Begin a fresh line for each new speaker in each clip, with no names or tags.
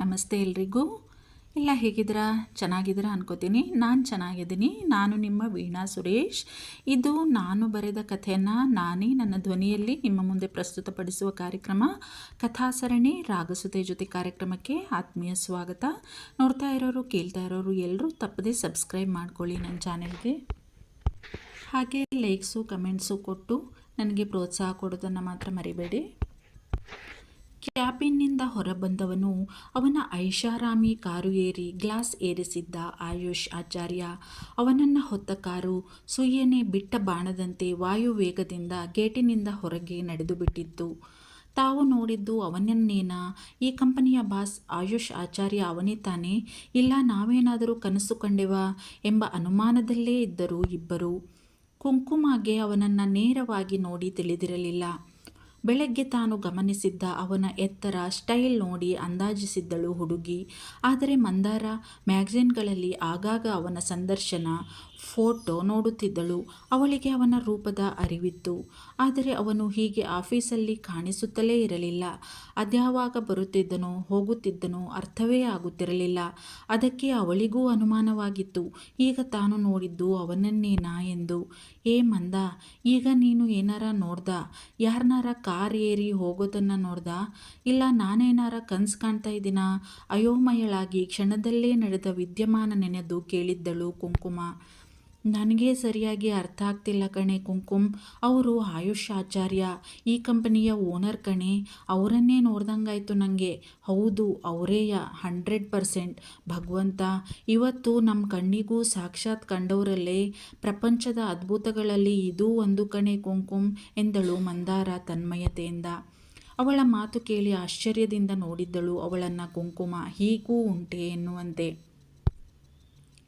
ನಮಸ್ತೆ ಎಲ್ರಿಗೂ. ಎಲ್ಲ ಹೇಗಿದ್ದೀರಾ? ಚೆನ್ನಾಗಿದ್ದೀರಾ ಅನ್ಕೋತೀನಿ. ನಾನು ಚೆನ್ನಾಗಿದ್ದೀನಿ. ನಾನು ನಿಮ್ಮ ವೀಣಾ ಸುರೇಶ್. ಇದು ನಾನು ಬರೆದ ಕಥೆಯನ್ನು ನಾನೇ ನನ್ನ ಧ್ವನಿಯಲ್ಲಿ ನಿಮ್ಮ ಮುಂದೆ ಪ್ರಸ್ತುತಪಡಿಸುವ ಕಾರ್ಯಕ್ರಮ. ಕಥಾಸರಣಿ ರಾಗಸುತೆ ಜೊತೆ ಕಾರ್ಯಕ್ರಮಕ್ಕೆ ಆತ್ಮೀಯ ಸ್ವಾಗತ. ನೋಡ್ತಾ ಇರೋರು, ಕೇಳ್ತಾ ಇರೋರು ಎಲ್ಲರೂ ತಪ್ಪದೇ ಸಬ್ಸ್ಕ್ರೈಬ್ ಮಾಡ್ಕೊಳ್ಳಿ ನನ್ನ ಚಾನೆಲ್ಗೆ. ಹಾಗೆ, ಲೈಕ್ಸು, ಕಮೆಂಟ್ಸು ಕೊಟ್ಟು ನನಗೆ ಪ್ರೋತ್ಸಾಹ ಕೊಡೋದನ್ನು ಮಾತ್ರ ಮರಿಬೇಡಿ. ಕ್ಯಾಬಿನ್ನಿಂದ ಹೊರಬಂದವನು ಅವನ ಐಷಾರಾಮಿ ಕಾರು ಏರಿ ಗ್ಲಾಸ್ ಏರಿಸಿದ್ದ ಆಯುಷ್ ಆಚಾರ್ಯ. ಅವನನ್ನು ಹೊತ್ತ ಕಾರು ಸುಯ್ಯನೆ ಬಿಟ್ಟ ಬಾಣದಂತೆ ವಾಯುವೇಗದಿಂದ ಗೇಟಿನಿಂದ ಹೊರಗೆ ನಡೆದು ಬಿಟ್ಟಿತ್ತು. ತಾವು ನೋಡಿದ್ದು ಅವನನ್ನೇನ? ಈ ಕಂಪನಿಯ ಬಾಸ್ ಆಯುಷ್ ಆಚಾರ್ಯ ಅವನೇ ತಾನೇ? ಇಲ್ಲ, ನಾವೇನಾದರೂ ಕನಸು ಕಂಡೆವಾ? ಎಂಬ ಅನುಮಾನದಲ್ಲೇ ಇದ್ದರು ಇಬ್ಬರು. ಕುಂಕುಮಗೆ ಅವನನ್ನು ನೇರವಾಗಿ ನೋಡಿ ತಿಳಿದಿರಲಿಲ್ಲ. ಬೆಳಗ್ಗೆ ತಾನು ಗಮನಿಸಿದ್ದ ಅವನ ಎತ್ತರ ಸ್ಟೈಲ್ ನೋಡಿ ಅಂದಾಜಿಸಿದ್ದಳು ಹುಡುಗಿ. ಆದರೆ ಮಂದಾರ ಮ್ಯಾಗಝೀನ್ಗಳಲ್ಲಿ ಆಗಾಗ ಅವನ ಸಂದರ್ಶನ ಫೋಟೋ ನೋಡುತ್ತಿದ್ದಳು. ಅವಳಿಗೆ ಅವನ ರೂಪದ ಅರಿವಿತ್ತು. ಆದರೆ ಅವನು ಹೀಗೆ ಆಫೀಸಲ್ಲಿ ಕಾಣಿಸುತ್ತಲೇ ಇರಲಿಲ್ಲ. ಅದ್ಯಾವಾಗ ಬರುತ್ತಿದ್ದನೋ, ಹೋಗುತ್ತಿದ್ದನೋ ಅರ್ಥವೇ ಆಗುತ್ತಿರಲಿಲ್ಲ. ಅದಕ್ಕೆ ಅವಳಿಗೂ ಅನುಮಾನವಾಗಿತ್ತು. ಈಗ ತಾನು ನೋಡಿದ್ದು ಅವನನ್ನೇನಾ ಎಂದು. ಏ ಮಂದ, ಈಗ ನೀನು ಏನಾರ ನೋಡ್ದ? ಯಾರನ್ನಾರ ಕಾರ್ ಏರಿ ಹೋಗೋದನ್ನು ನೋಡ್ದ? ಇಲ್ಲ ನಾನೇನಾರ ಕನ್ಸು ಕಾಣ್ತಾ ಇದ್ದೀನಾ? ಅಯೋಮಯಳಾಗಿ ಕ್ಷಣದಲ್ಲೇ ನಡೆದ ವಿದ್ಯಮಾನ ನೆನೆದು ಕೇಳಿದ್ದಳು ಕುಂಕುಮ. ನನಗೆ ಸರಿಯಾಗಿ ಅರ್ಥ ಆಗ್ತಿಲ್ಲ ಕಣೆ ಕುಂಕುಮ್ ಅವರು ಆಯುಷ್ ಆಚಾರ್ಯ, ಈ ಕಂಪನಿಯ ಓನರ್ ಕಣೆ. ಅವರನ್ನೇ ನೋಡ್ದಂಗಾಯ್ತು ನನಗೆ ಹೌದು ಅವರೇಯ ಹಂಡ್ರೆಡ್ ಪರ್ಸೆಂಟ್. ಭಗವಂತ, ಇವತ್ತು ನಮ್ಮ ಕಣ್ಣಿಗೂ ಸಾಕ್ಷಾತ್ ಕಂಡವರಲ್ಲೇ. ಪ್ರಪಂಚದ ಅದ್ಭುತಗಳಲ್ಲಿ ಇದೂ ಒಂದು ಕಣೆ ಕುಂಕುಮ್ ಎಂದಳು ಮಂದಾರ ತನ್ಮಯತೆಯಿಂದ. ಅವಳ ಮಾತು ಕೇಳಿ ಆಶ್ಚರ್ಯದಿಂದ ನೋಡಿದ್ದಳು ಅವಳನ್ನು ಕುಂಕುಮ. ಹೀಗೂ ಉಂಟೆ ಎನ್ನುವಂತೆ.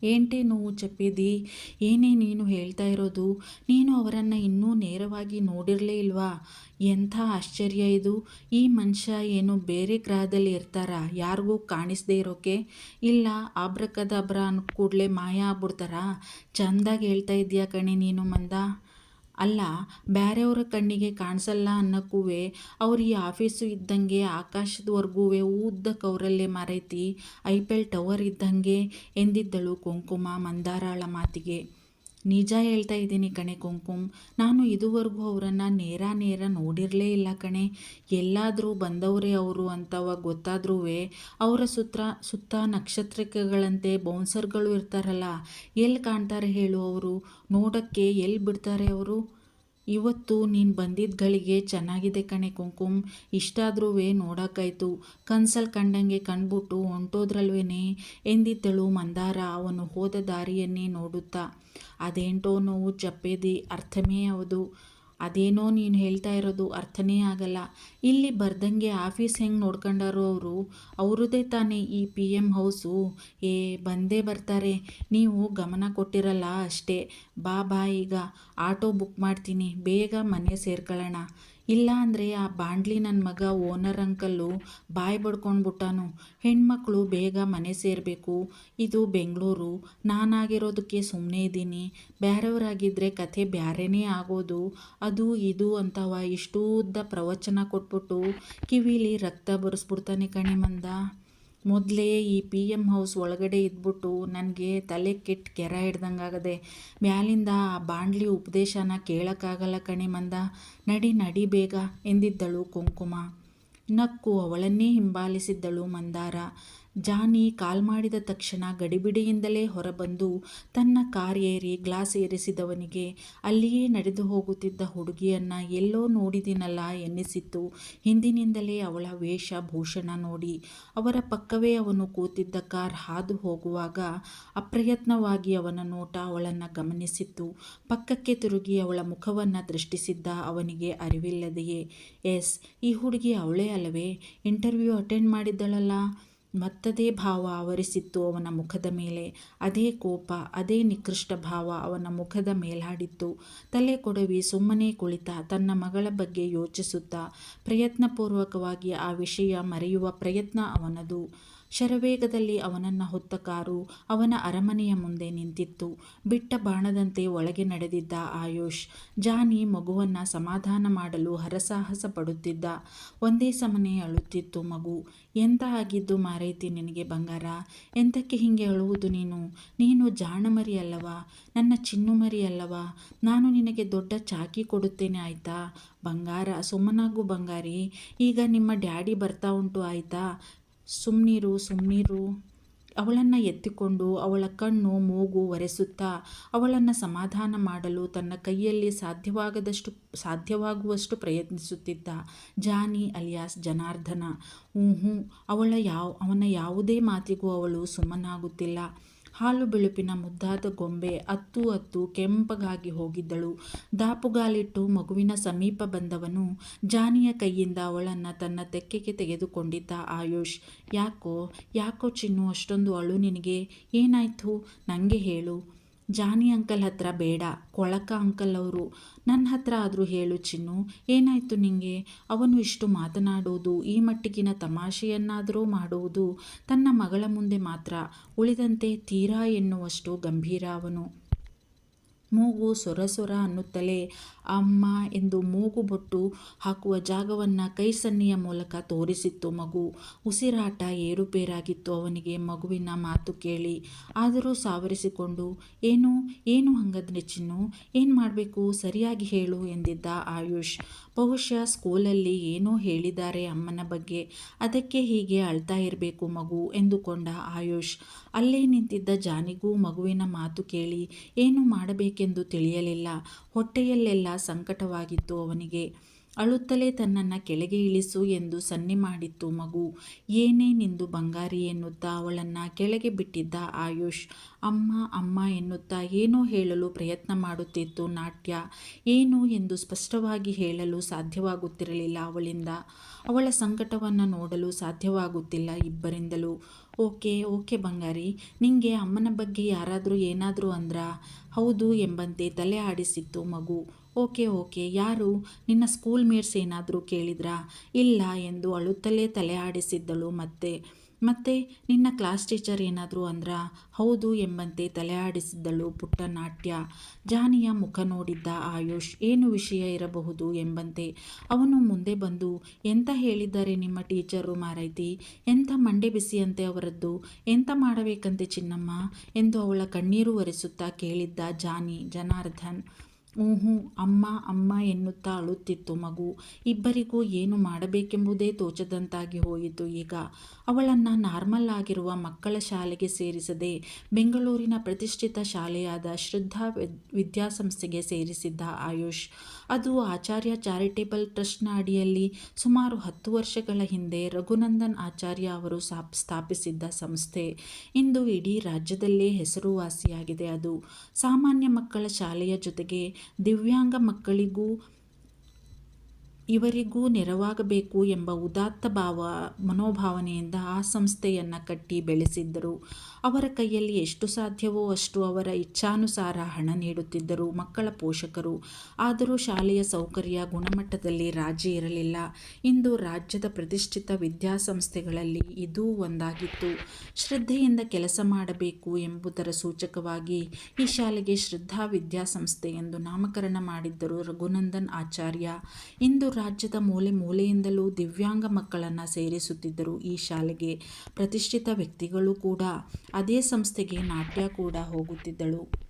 ಏಂಟೆ ನೋವು ಚಪ್ಪಿದಿ? ಏನೇ ನೀನು ಹೇಳ್ತಾ ಇರೋದು? ನೀನು ಅವರನ್ನು ಇನ್ನೂ ನೇರವಾಗಿ ನೋಡಿರಲೇ ಇಲ್ವಾ? ಎಂಥ ಆಶ್ಚರ್ಯ ಇದು. ಈ ಮನುಷ್ಯ ಏನು ಬೇರೆ ಗ್ರಹದಲ್ಲಿ ಇರ್ತಾರಾ? ಯಾರಿಗೂ ಕಾಣಿಸ್ದೇ ಇರೋಕೆ? ಇಲ್ಲ, ಆಬ್ರಕದಬ್ರ ಅನ್ ಕೂಡಲೇ ಮಾಯ ಆಗ್ಬಿಡ್ತಾರಾ? ಚೆಂದಾಗಿ ಹೇಳ್ತಾ ಇದೆಯಾ ಕಣೆ ನೀನು ಮಂದ? ಅಲ್ಲ ಬೇರೆಯವ್ರ ಕಣ್ಣಿಗೆ ಕಾಣಿಸಲ್ಲ ಅನ್ನಕ್ಕೂ ಅವ್ರು ಈ ಆಫೀಸು ಇದ್ದಂಗೆ ಆಕಾಶದವರೆಗೂ ಊದ್ದ ಅವರಲ್ಲೇ ಮಾರೈತಿ ಐಪೆಲ್ ಟವರ್ ಇದ್ದಂಗೆ ಎಂದಿದ್ದಳು ಕುಂಕುಮ ಮಂದಾರಾಳ ಮಾತಿಗೆ. ನಿಜ ಹೇಳ್ತಾ ಇದ್ದೀನಿ ಕಣೆ ಕುಂಕುಮ್ ನಾನು ಇದುವರೆಗೂ ಅವರನ್ನು ನೇರ ನೇರ ನೋಡಿರಲೇ ಇಲ್ಲ ಕಣೆ. ಎಲ್ಲಾದರೂ ಬಂದವರೇ ಅವರು ಅಂತವ ಗೊತ್ತಾದ್ರೂ ಅವರ ಸುತ್ತ ಸುತ್ತ ನಕ್ಷತ್ರಗಳಂತೆ ಬೌನ್ಸರ್ಗಳು ಇರ್ತಾರಲ್ಲ ಎಲ್ಲಿ ಕಾಣ್ತಾರೆ ಹೇಳು ಅವರು? ನೋಡೋಕ್ಕೆ ಎಲ್ಲಿ ಬಿಡ್ತಾರೆ ಅವರು? ಇವತ್ತು ನೀನು ಬಂದಿದ್ದ ಗಳಿಗೆ ಚೆನ್ನಾಗಿದೆ ಕಣೆ ಕುಂಕುಮ್. ಇಷ್ಟಾದ್ರೂ ನೋಡೋಕ್ಕಾಯ್ತು ಕನ್ಸಲ್ ಕಂಡಂಗೆ ಕಣ್ಬಿಟ್ಟು ಹೊಂಟೋದ್ರಲ್ವೇನೆ? ಎಂದಿದ್ದಳು ಮಂದಾರ ಅವನು ಹೋದ ದಾರಿಯನ್ನೇ ನೋಡುತ್ತಾ. ಅದೇಂಟೋ ನೋವು ಚಪ್ಪೇದಿ. ಅರ್ಥಮೇ ಹೌದು. ಅದೇನೋ ನೀನು ಹೇಳ್ತಾ ಇರೋದು ಅರ್ಥನೇ ಆಗಲ್ಲ. ಇಲ್ಲಿ ಬರ್ದಂಗೆ ಆಫೀಸ್ ಹೆಂಗೆ ನೋಡ್ಕೊಂಡಾರೋ ಅವರು, ಅವ್ರದ್ದೇ ತಾನೇ ಈ ಪಿ ಎಂ ಹೌಸು. ಏ, ಬಂದೇ ಬರ್ತಾರೆ. ನೀವು ಗಮನ ಕೊಟ್ಟಿರಲ್ಲ ಅಷ್ಟೇ. ಬಾ ಬಾ ಈಗ. ಆಟೋ ಬುಕ್ ಮಾಡ್ತೀನಿ. ಬೇಗ ಮನೆ ಸೇರ್ಕೊಳ್ಳೋಣ. ಇಲ್ಲ ಅಂದರೆ ಆ ಬಾಂಡ್ಲಿ ನನ್ನ ಮಗ ಓನರ್ ಅಂಕಲ್ಲು ಬಾಯಿ ಬಡ್ಕೊಂಡ್ಬಿಟ್ಟಾನು ಹೆಣ್ಮಕ್ಳು ಬೇಗ ಮನೆ ಸೇರಬೇಕು. ಇದು ಬೆಂಗಳೂರು. ನಾನಾಗಿರೋದಕ್ಕೆ ಸುಮ್ಮನೆ ಇದ್ದೀನಿ. ಬೇರೆಯವರಾಗಿದ್ದರೆ ಕಥೆ ಬ್ಯಾರೇನೇ ಆಗೋದು. ಅದು ಇದು ಅಂತವ ಇಷ್ಟೂ ಉದ್ದ ಪ್ರವಚನ ಕೊಟ್ಬಿಟ್ಟು ಕಿವಿಲಿ ರಕ್ತ ಬರೆಸ್ಬಿಡ್ತಾನೆ ಕಣೆ ಮಂದ. ಮೊದಲೇ ಈ ಪಿ ಎಂ ಹೌಸ್ ಒಳಗಡೆ ಇದ್ಬಿಟ್ಟು ನನಗೆ ತಲೆ ಕೆಟ್ಟು ಕೆರ ಹಿಡ್ದಂಗಾಗದೆ, ಮ್ಯಾಲಿಂದ ಆ ಬಾಂಡ್ಲಿ ಉಪದೇಶನ ಕೇಳೋಕ್ಕಾಗಲ್ಲ ಕಣೆ ಮಂದ. ನಡಿ ನಡಿ ಬೇಗ ಎಂದಿದ್ದಳು ಕುಂಕುಮ. ನಕ್ಕು ಅವಳನ್ನೇ ಹಿಂಬಾಲಿಸಿದ್ದಳು ಮಂದಾರ. ಜಾನಿ ಕಾಲ್ ಮಾಡಿದ ತಕ್ಷಣ ಗಡಿಬಿಡಿಯಿಂದಲೇ ಹೊರಬಂದು ತನ್ನ ಕಾರ್ ಏರಿ ಗ್ಲಾಸ್ ಏರಿಸಿದವನಿಗೆ ಅಲ್ಲಿಯೇ ನಡೆದು ಹೋಗುತ್ತಿದ್ದ ಹುಡುಗಿಯನ್ನು ಎಲ್ಲೋ ನೋಡಿದಿನಲ್ಲ ಎನ್ನಿಸಿತ್ತು. ಹಿಂದಿನಿಂದಲೇ ಅವಳ ವೇಷ, ಭೂಷಣ ನೋಡಿ ಅವರ ಪಕ್ಕವೇ ಅವನು ಕೂತಿದ್ದ ಕಾರ್ ಹಾದು ಹೋಗುವಾಗ ಅಪ್ರಯತ್ನವಾಗಿ ಅವನ ನೋಟ ಅವಳನ್ನು ಗಮನಿಸಿತ್ತು. ಪಕ್ಕಕ್ಕೆ ತಿರುಗಿ ಅವಳ ಮುಖವನ್ನು ದೃಷ್ಟಿಸಿದ್ದ ಅವನಿಗೆ ಅರಿವಿಲ್ಲದೆಯೇ, ಎಸ್, ಈ ಹುಡುಗಿ ಅವಳೇ ಅಲ್ಲವೇ? ಇಂಟರ್ವ್ಯೂ ಅಟೆಂಡ್ ಮಾಡಿದ್ದಳಲ್ಲ? ಮತ್ತದೇ ಭಾವ ಆವರಿಸಿತ್ತು ಅವನ ಮುಖದ ಮೇಲೆ. ಅದೇ ಕೋಪ, ಅದೇ ನಿಕೃಷ್ಟ ಭಾವ ಅವನ ಮುಖದ ಮೇಲಾಡಿತ್ತು ತಲೆ ಕೊಡವಿ ಸುಮ್ಮನೆ ಕುಳಿತ ತನ್ನ ಮಗಳ ಬಗ್ಗೆ ಯೋಚಿಸುತ್ತಾ ಪ್ರಯತ್ನಪೂರ್ವಕವಾಗಿ ಆ ವಿಷಯ ಮರೆಯುವ ಪ್ರಯತ್ನ ಅವನದು. ಶರವೇಗದಲ್ಲಿ ಅವನನ್ನು ಹೊತ್ತ ಕಾರು ಅವನ ಅರಮನೆಯ ಮುಂದೆ ನಿಂತಿತ್ತು. ಬಿಟ್ಟ ಬಾಣದಂತೆ ಒಳಗೆ ನಡೆದಿದ್ದ ಆಯುಷ್, ಜಾನಿ ಮಗುವನ್ನು ಸಮಾಧಾನ ಮಾಡಲು ಹರಸಾಹಸ ಪಡುತ್ತಿದ್ದ. ಒಂದೇ ಸಮನೆ ಅಳುತ್ತಿತ್ತು ಮಗು. ಎಂತ ಆಗಿದ್ದು ಮಾರೈತಿ ನಿನಗೆ ಬಂಗಾರ? ಎಂತಕ್ಕೆ ಹಿಂಗೆ ಅಳುವುದು ನೀನು? ನೀನು ಜಾಣಮರಿ ಅಲ್ಲವಾ? ನನ್ನ ಚಿನ್ನು ಮರಿ ಅಲ್ಲವಾ? ನಾನು ನಿನಗೆ ದೊಡ್ಡ ಚಾಕಿ ಕೊಡುತ್ತೇನೆ ಆಯ್ತಾ? ಬಂಗಾರ, ಸುಮ್ಮನಾಗು ಬಂಗಾರಿ. ಈಗ ನಿಮ್ಮ ಡ್ಯಾಡಿ ಬರ್ತಾ ಉಂಟು ಆಯಿತಾ? ಸುಮ್ಮನಿರು ಸುಮ್ಮನಿರು ಅವಳನ್ನು ಎತ್ತಿಕೊಂಡು ಅವಳ ಕಣ್ಣು ಮೂಗು ಒರೆಸುತ್ತಾ ಅವಳನ್ನು ಸಮಾಧಾನ ಮಾಡಲು ತನ್ನ ಕೈಯಲ್ಲಿ ಸಾಧ್ಯವಾಗದಷ್ಟು, ಸಾಧ್ಯವಾಗುವಷ್ಟು ಪ್ರಯತ್ನಿಸುತ್ತಿದ್ದ ಜಾನಿ ಅಲಿಯಾಸ್ ಜನಾರ್ದನ. ಹ್ಞೂ ಅವಳ ಯಾವ, ಅವನ ಯಾವುದೇ ಮಾತಿಗೂ ಅವಳು ಸುಮ್ಮನಾಗುತ್ತಿಲ್ಲ. ಹಾಲು ಬಿಳುಪಿನ ಮುದ್ದಾದ ಗೊಂಬೆ ಅತ್ತು ಅತ್ತು ಕೆಂಪಗಾಗಿ ಹೋಗಿದ್ದಳು. ದಾಪುಗಾಲಿಟ್ಟು ಮಗುವಿನ ಸಮೀಪ ಬಂದವನು ಜಾನಿಯ ಕೈಯಿಂದ ಅವಳನ್ನು ತನ್ನ ತೆಕ್ಕೆಗೆ ತೆಗೆದುಕೊಂಡಿದ್ದ ಆಯುಷ್. ಯಾಕೋ ಯಾಕೋ ಚಿನ್ನು, ಅಷ್ಟೊಂದು ಅಳು ನಿನಗೆ? ಏನಾಯ್ತು? ನನಗೆ ಹೇಳು. ಜಾನಿ ಅಂಕಲ್ ಹತ್ರ ಬೇಡ, ಕೊಳಕ ಅಂಕಲ್ ಅವರು. ನನ್ನ ಹತ್ರ ಆದರೂ ಹೇಳು ಚಿನ್ನು. ಏನಾಯಿತು ನಿಮಗೆ ಅವನು ಇಷ್ಟು ಮಾತನಾಡುವುದು ಈ ಮಟ್ಟಿಗಿನ ತಮಾಷೆಯನ್ನಾದರೂ ಮಾಡುವುದು ತನ್ನ ಮಗಳ ಮುಂದೆ ಮಾತ್ರ ಉಳಿದಂತೆ ತೀರಾ ಎನ್ನುವಷ್ಟು ಗಂಭೀರ ಅವನು. ಮೂಗು ಸೊರ ಸೊರ ಅನ್ನುತ್ತಲೇ ಅಮ್ಮ ಎಂದು ಮೂಗು ಬೊಟ್ಟು ಹಾಕುವ ಜಾಗವನ್ನು ಕೈ ಸನ್ನೆಯ ಮೂಲಕ ತೋರಿಸಿತ್ತು ಮಗು. ಉಸಿರಾಟ ಏರುಪೇರಾಗಿತ್ತು ಅವನಿಗೆ ಮಗುವಿನ ಮಾತು ಕೇಳಿ. ಆದರೂ ಸಾವರಿಸಿಕೊಂಡು, ಏನು ಏನು ಹಂಗದ್ರೆ ಚಿನ್ನು? ಏನು ಮಾಡಬೇಕು? ಸರಿಯಾಗಿ ಹೇಳು ಎಂದಿದ್ದ ಆಯುಷ್. ಬಹುಶಃ ಸ್ಕೂಲಲ್ಲಿ ಏನೋ ಹೇಳಿದ್ದಾರೆ ಅಮ್ಮನ ಬಗ್ಗೆ. ಅದಕ್ಕೆ ಹೀಗೆ ಅಳ್ತಾ ಇರಬೇಕು ಮಗು ಎಂದುಕೊಂಡ ಆಯುಷ್. ಅಲ್ಲೇ ನಿಂತಿದ್ದ ಜಾನಿಗೂ ಮಗುವಿನ ಮಾತು ಕೇಳಿ, ಏನು ಮಾಡಬೇಕೆಂದು ತಿಳಿಯಲಿಲ್ಲ. ಹೊಟ್ಟೆಯಲ್ಲೆಲ್ಲ ಸಂಕಟವಾಗಿತ್ತು ಅವನಿಗೆ. ಅಳುತ್ತಲೇ ತನ್ನನ್ನು ಕೆಳಗೆ ಇಳಿಸು ಎಂದು ಸನ್ನೆ ಮಾಡಿತ್ತು ಮಗು. ಏನೇ ನಿಂದು ಬಂಗಾರಿ ಎನ್ನುತ್ತಾ ಅವಳನ್ನು ಕೆಳಗೆ ಬಿಟ್ಟಿದ್ದ ಆಯುಷ್. ಅಮ್ಮ ಅಮ್ಮ ಎನ್ನುತ್ತಾ ಏನೋ ಹೇಳಲು ಪ್ರಯತ್ನ ಮಾಡುತ್ತಿತ್ತು ನಾಟ್ಯ. ಏನು ಎಂದು ಸ್ಪಷ್ಟವಾಗಿ ಹೇಳಲು ಸಾಧ್ಯವಾಗುತ್ತಿರಲಿಲ್ಲ ಅವಳಿಂದ. ಅವಳ ಸಂಕಟವನ್ನು ನೋಡಲು ಸಾಧ್ಯವಾಗುತ್ತಿಲ್ಲ ಇಬ್ಬರಿಂದಲೂ. ಓಕೆ ಓಕೆ ಬಂಗಾರಿ. ನಿಂಗೆ ಅಮ್ಮನ ಬಗ್ಗೆ ಯಾರಾದರೂ ಏನಾದರೂ ಅಂದ್ರಾ? ಹೌದು ಎಂಬಂತೆ ತಲೆ ಆಡಿಸಿತ್ತು ಮಗು. ಓಕೆ ಓಕೆ, ಯಾರು? ನಿನ್ನ ಸ್ಕೂಲ್ ಮೇಟ್ಸ್ ಏನಾದರೂ ಕೇಳಿದ್ರಾ? ಇಲ್ಲ ಎಂದು ಅಳುತ್ತಲೇ ತಲೆ ಆಡಿಸಿದ್ದಳು ಮತ್ತೆ. ಮತ್ತೆ ನಿನ್ನ ಕ್ಲಾಸ್ ಟೀಚರ್ ಏನಾದರೂ ಅಂದ್ರ? ಹೌದು ಎಂಬಂತೆ ತಲೆ ಆಡಿಸಿದ್ದಳು ಪುಟ್ಟ ನಾಟ್ಯ ಜಾನಿಯ ಮುಖ ನೋಡಿದ್ದ ಆಯುಷ್, ಏನು ವಿಷಯ ಇರಬಹುದು ಎಂಬಂತೆ. ಅವನು ಮುಂದೆ ಬಂದು, ಎಂತ ಹೇಳಿದ್ದಾರೆ ನಿಮ್ಮ ಟೀಚರು ಮಾರೈತಿ? ಎಂಥ ಮಂಡೆ ಬಿಸಿಯಂತೆ ಅವರದ್ದು? ಎಂತ ಮಾಡಬೇಕಂತೆ ಚಿನ್ನಮ್ಮ? ಎಂದು ಅವಳ ಕಣ್ಣೀರು ಒರೆಸುತ್ತಾ ಕೇಳಿದ್ದ ಜಾನಿ, ಜನಾರ್ದನ್. ಊಹು ಅಮ್ಮ ಅಮ್ಮ ಎನ್ನುತ್ತಾ ಅಳುತ್ತಿತ್ತು ಮಗು. ಇಬ್ಬರಿಗೂ ಏನು ಮಾಡಬೇಕೆಂಬುದೇ ತೋಚದಂತಾಗಿ ಹೋಯಿತು ಈಗ. ಅವಳನ್ನು ನಾರ್ಮಲ್ ಆಗಿರುವ ಮಕ್ಕಳ ಶಾಲೆಗೆ ಸೇರಿಸದೆ ಬೆಂಗಳೂರಿನ ಪ್ರತಿಷ್ಠಿತ ಶಾಲೆಯಾದ ಶ್ರದ್ಧಾ ವಿದ್ಯಾಸಂಸ್ಥೆಗೆ ಸೇರಿಸಿದ್ದ ಆಯುಷ್. ಅದು ಆಚಾರ್ಯ ಚಾರಿಟೇಬಲ್ ಟ್ರಸ್ಟ್ನ ಅಡಿಯಲ್ಲಿ ಸುಮಾರು ಹತ್ತು ವರ್ಷಗಳ ಹಿಂದೆ ರಘುನಂದನ್ ಆಚಾರ್ಯ ಅವರು ಸ್ಥಾಪಿಸಿದ್ದ ಸಂಸ್ಥೆ. ಇಂದು ಇಡೀ ರಾಜ್ಯದಲ್ಲೇ ಹೆಸರುವಾಸಿಯಾಗಿದೆ ಅದು. ಸಾಮಾನ್ಯ ಮಕ್ಕಳ ಶಾಲೆಯ ಜೊತೆಗೆ ದಿವ್ಯಾಂಗ ಮಕ್ಕಳಿಗೂ ಇವರಿಗೂ ನೆರವಾಗಬೇಕು ಎಂಬ ಉದಾತ್ತ ಭಾವ ಮನೋಭಾವನೆಯಿಂದ ಆ ಸಂಸ್ಥೆಯನ್ನು ಕಟ್ಟಿ ಬೆಳೆಸಿದ್ದರು. ಅವರ ಕೈಯಲ್ಲಿ ಎಷ್ಟು ಸಾಧ್ಯವೋ ಅಷ್ಟು ಅವರ ಇಚ್ಛಾನುಸಾರ ಹಣ ನೀಡುತ್ತಿದ್ದರು ಮಕ್ಕಳ ಪೋಷಕರು. ಆದರೂ ಶಾಲೆಯ ಸೌಕರ್ಯ ಗುಣಮಟ್ಟದಲ್ಲಿ ರಾಜಿ ಇರಲಿಲ್ಲ. ಇಂದು ರಾಜ್ಯದ ಪ್ರತಿಷ್ಠಿತ ವಿದ್ಯಾಸಂಸ್ಥೆಗಳಲ್ಲಿ ಇದೂ ಒಂದಾಗಿತ್ತು. ಶ್ರದ್ಧೆಯಿಂದ ಕೆಲಸ ಮಾಡಬೇಕು ಎಂಬುದರ ಸೂಚಕವಾಗಿ ಈ ಶಾಲೆಗೆ ಶ್ರದ್ಧಾ ವಿದ್ಯಾಸಂಸ್ಥೆ ಎಂದು ನಾಮಕರಣ ಮಾಡಿದ್ದರು ರಘುನಂದನ್ ಆಚಾರ್ಯ. ಇಂದು ರಾಜ್ಯದ ಮೂಲೆ ಮೂಲೆಯಿಂದಲೂ ದಿವ್ಯಾಂಗ ಮಕ್ಕಳನ್ನು ಸೇರಿಸುತ್ತಿದ್ದರು ಈ ಶಾಲೆಗೆ. ಪ್ರತಿಷ್ಠಿತ ವ್ಯಕ್ತಿಗಳು ಕೂಡ ಅದೇ ಸಂಸ್ಥೆಗೆ ನಾಟ್ಯ ಕೂಡ ಹೋಗುತ್ತಿದ್ದಳು.